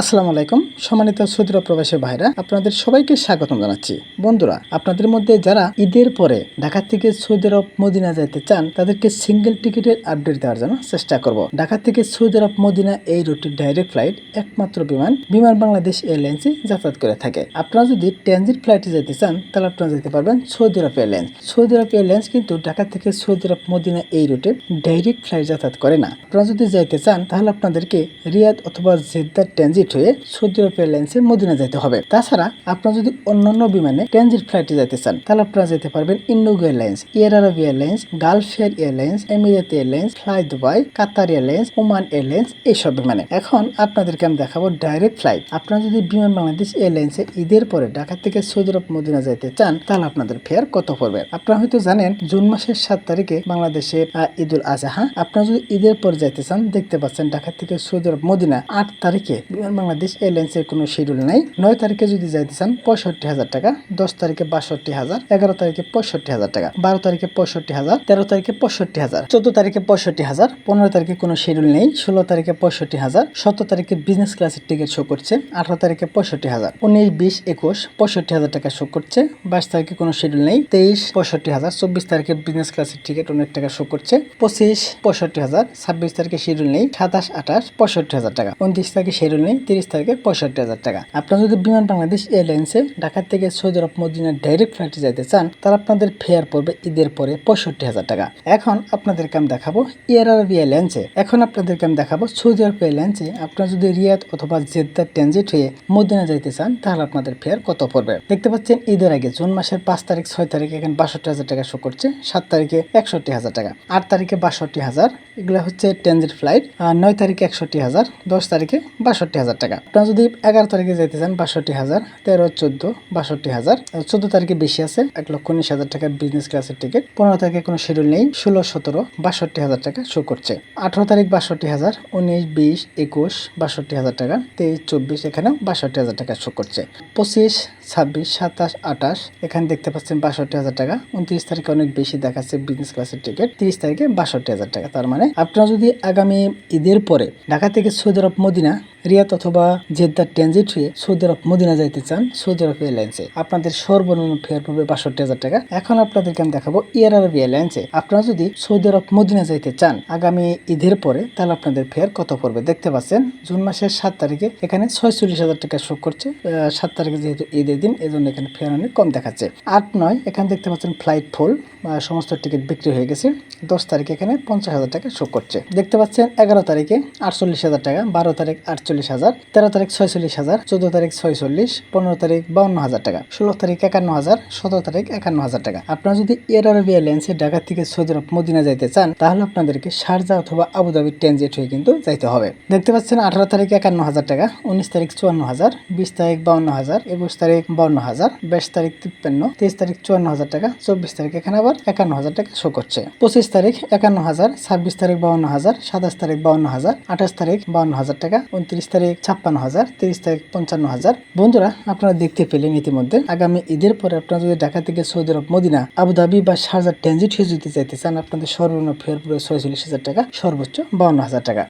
আসসালামু আলাইকুম। সম্মানিত সৌদির প্রবাসী ভাইরা, আপনাদের সবাইকে স্বাগতম জানাচ্ছি। বন্ধুরা, আপনাদের মধ্যে যারা ঈদের পরে ঢাকা থেকে সৌদি আরব, মদিনা যাইতে চান, তাদেরকে সিঙ্গেল টিকিটের আপডেট দেওয়ার জন্য চেষ্টা করব। ঢাকা থেকে সৌদি আরব, মদিনা এই রুটের ডাইরেক্ট ফ্লাইট একমাত্র বিমান বিমান বাংলাদেশ এয়ারলাইন্সে যাতায়াত করে থাকে। আপনারা যদি ট্রানজিট ফ্লাইটে যেতে চান, তাহলে আপনারা যেতে পারবেন Saudi Arab airlines. Saudi Arab airlines কিন্তু ঢাকা থেকে সৌদি আরব, মদিনা এই রুটে ডাইরেক্ট ফ্লাইট যাতায়াত করে না। আপনারা যদি যাইতে চান, তাহলে আপনাদেরকে রিয়াদ অথবা জেদ্দার ট্রানজিট হয়ে সৌদি আরব এয়ারলাইন্সে মদিনা যেতে হবে। তাছাড়া আপনারা যদি অন্যান্য বিমানে ট্রানজিট ফ্লাইটে যেতে চান, তাহলে আপনারা যেতে পারবেন IndiGo airlines, Air Arab airlines, Gulf Air airlines Emirate airlines, fly Dubai, Qatar airlines, Oman airlines এইসব বিমানে। এখন আপনাদেরকে আমি দেখাবো ডাইরেক্ট ফ্লাইট আপনারা যদি বিমান বাংলাদেশ এয়ারলাইন্সে ঈদের পরে ঢাকা থেকে সৌদি আরব মদিনা যেতে চান, তাহলে আপনাদের ফেয়ার কত পড়বে? আপনারা হয়তো জানেন, জুন মাসের সাত তারিখে বাংলাদেশে ঈদুল আজহা আপনারা যদি ঈদের পরে যাইতে চান, দেখতে পাচ্ছেন ঢাকা থেকে সৌদি আরব মদিনা আট তারিখে বিমান বাংলাদেশ এয়ারলাইন্সের কোনো শিডিউল নাই। নয় তারিখে যদি যাইতে চান, পঁয়ষট্টি হাজার টাকা। দশ তারিখে বাষট্টি হাজার, এগারো তারিখে পঁয়ষট্টি হাজার টাকা। বারো তারিখে পঁয়ষট্টি হাজার, তেরো তারিখে পঁয়ষট্টি হাজার, চোদ্দ তারিখে পঁয়ষট্টি হাজার, পনেরো তারিখে কোনো শিডিউল নেই। ষোলো তারিখে পঁয়ষট্টি হাজার, সতেরো তারিখে বিজনেস ক্লাসের টিকিট শো করছে, আঠারো তারিখে পঁয়ষট্টি হাজার, উনিশ, বিশ, একুশ, পঁয়ষট্টি হাজার টাকা শো করছে, বাইশ তারিখে কোনো শিডিউল নেই, তেইশ, পঁয়ষট্টি হাজার, চব্বিশ তারিখে বিজনেস ক্লাসের টিকিট অনেক টাকা শো করছে, পঁচিশ, পঁয়ষট্টি হাজার, ছাব্বিশ তারিখে শিডিউল নেই, সাতাশ, আঠাশ, পঁয়ষট্টি হাজার টাকা, উনত্রিশ তারিখে শিডিউল নেই তিরিশ তারিখে পঁয়ষট্টি হাজার টাকা। আপনারা যদি বিমান বাংলাদেশ এয়ারলাইন্সে ঢাকা থেকে সৌদি আরব মদিনার ডাইরেক্ট ফ্লাইটে যাইতে চান, তাহলে আপনাদের ফেয়ার পড়বে ঈদের পরে পঁয়ষট্টি হাজার টাকা। এখন আপনাদেরকে আমি দেখাবো এয়ার আরব এয়ারলাইন্সে এখন আপনাদেরকে আমি দেখাবো সৌদি আরব এয়ারলাইন্সে আপনারা যদি রিয়াদ অথবা জেদ্দার ট্রানজিট হয়ে মদিনা যাইতে চান, তাহলে আপনাদের ফেয়ার কত পড়বে? দেখতে পাচ্ছেন ঈদের আগে জুন মাসের পাঁচ তারিখ, ছয় তারিখ এখানে বাষট্টি হাজার টাকা শো করছে, সাত তারিখে একষট্টি হাজার টাকা, আট তারিখে বাষট্টি হাজার, এগুলো হচ্ছে ট্রানজিট ফ্লাইট আর নয় তারিখে একষট্টি হাজার, দশ তারিখে বাষট্টি হাজার টাকা। আপনারা যদি এগারো তারিখে যেতে চান বাষট্টি হাজার, তেরো, চোদ্দ, বাষট্টি হাজার। চোদ্দ তারিখে বেশি আছে, এক লক্ষ উনিশ হাজার টাকা বিজনেস ক্লাসের টিকিট পনেরো তারিখে কোনো শিডিউল নেই, ষোলো, সতেরো, বাষট্টি হাজার টাকা শো করছে। আঠারো তারিখ বাষট্টি হাজার, উনিশ, বিশ, একুশ, বাষট্টি হাজার টাকা, তেইশ, চব্বিশ, এখানেও বাষট্টি হাজার টাকা শো করছে। পঁচিশ ছাব্বিশ, সাতাশ, আঠাশ। এখানে দেখতে পাচ্ছেন বাষট্টি হাজার টাকা। উনত্রিশ তারিখে অনেক বেশি দেখাচ্ছে বিজনেস ক্লাসের টিকিট তিরিশ তারিখে বাষট্টি হাজার টাকা। তার মানে আপনারা যদি আগামী ঈদের পরে ঢাকা থেকে সৌদি আরব মদিনা, রিয়াদ অথবা জেদ্দার ট্রানজিট হয়ে সৌদি আরব মদিনা যাইতে চান, সৌদি আরব এয়ারলাইন্সে আপনাদের সর্বনিম্ন ফেয়ার পড়বে বাষট্টি হাজার টাকা। এখন আপনাদেরকে আমি দেখাবো এয়ার আরব এয়ারলাইন্সে আপনারা যদি সৌদি আরব মদিনা যাইতে চান আগামী ঈদের পরে, তাহলে আপনাদের ফেয়ার কত পড়বে? দেখতে পাচ্ছেন, জুন মাসের সাত তারিখে এখানে ছয়চল্লিশ হাজার টাকা শো করছে। সাত তারিখে যেহেতু ঈদের দিন, এজন্য এখানে ফেয়ার অনেক কম দেখাচ্ছে। আট নয়, এখানে দেখতে পাচ্ছেন ফ্লাইট ফুল সমস্ত টিকিট বিক্রি হয়ে গেছে। দশ তারিখে এখানে পঞ্চাশ হাজার টাকা শো করছে। দেখতে পাচ্ছেন এগারো তারিখে আটচল্লিশ হাজার টাকা, বারো তারিখ আটচল্লিশ হাজার, তেরো তারিখ ছয়চল্লিশ হাজার, চোদ্দ তারিখ ছয়চল্লিশ, পনেরো তারিখ বাউন্ন হাজার টাকা, ষোলো তারিখ একান্ন হাজার, সতেরো তারিখ একান্ন হাজার টাকা। আপনারা যদি এয়ার আরব এয়ারলাইন্সে ঢাকা থেকে সৌদি আরব মদিনা যাইতে চান, তাহলে আপনাদেরকে শারজা অথবা আবুধাবি ট্রানজিট হয়ে কিন্তু যাইতে হবে। দেখতে পাচ্ছেন আঠারো তারিখ একান্ন হাজার টাকা, উনিশ তারিখ চুয়ান্ন হাজার, বিশ তারিখ বাউন্ন হাজার, একুশ তারিখ বাউন্ন হাজার, বাইশ তারিখ তিপ্পান্ন, তেইশ তারিখ চুয়ান্ন হাজার টাকা, চব্বিশ তারিখ এখানে আবার একান্ন হাজার টাকা শো করছে। পঁচিশ তারিখ একান্ন হাজার, ছাব্বিশ তারিখ বাউন্ন হাজার, সাতাশ তারিখ বাউন্ন হাজার, আঠাশ তারিখ বাউন্ন হাজার টাকা, উনত্রিশ তারিখ ছাপ্পান্ন হাজার, তিরিশ তারিখ পঞ্চান্ন হাজার। বন্ধুরা, আপনারা দেখতে পেলেন ইতিমধ্যে, আগামী ঈদের পরে আপনারা যদি ঢাকা থেকে Saudi Arab, Medina Abu Dhabi বা শারজা ট্রানজিট হয়ে যদি চাইতে চান, আপনাদের সর্বনিম্ন ফেয়ার পুরো ছয়চল্লিশ হাজার টাকা, সর্বোচ্চ বাউন্ন হাজার টাকা।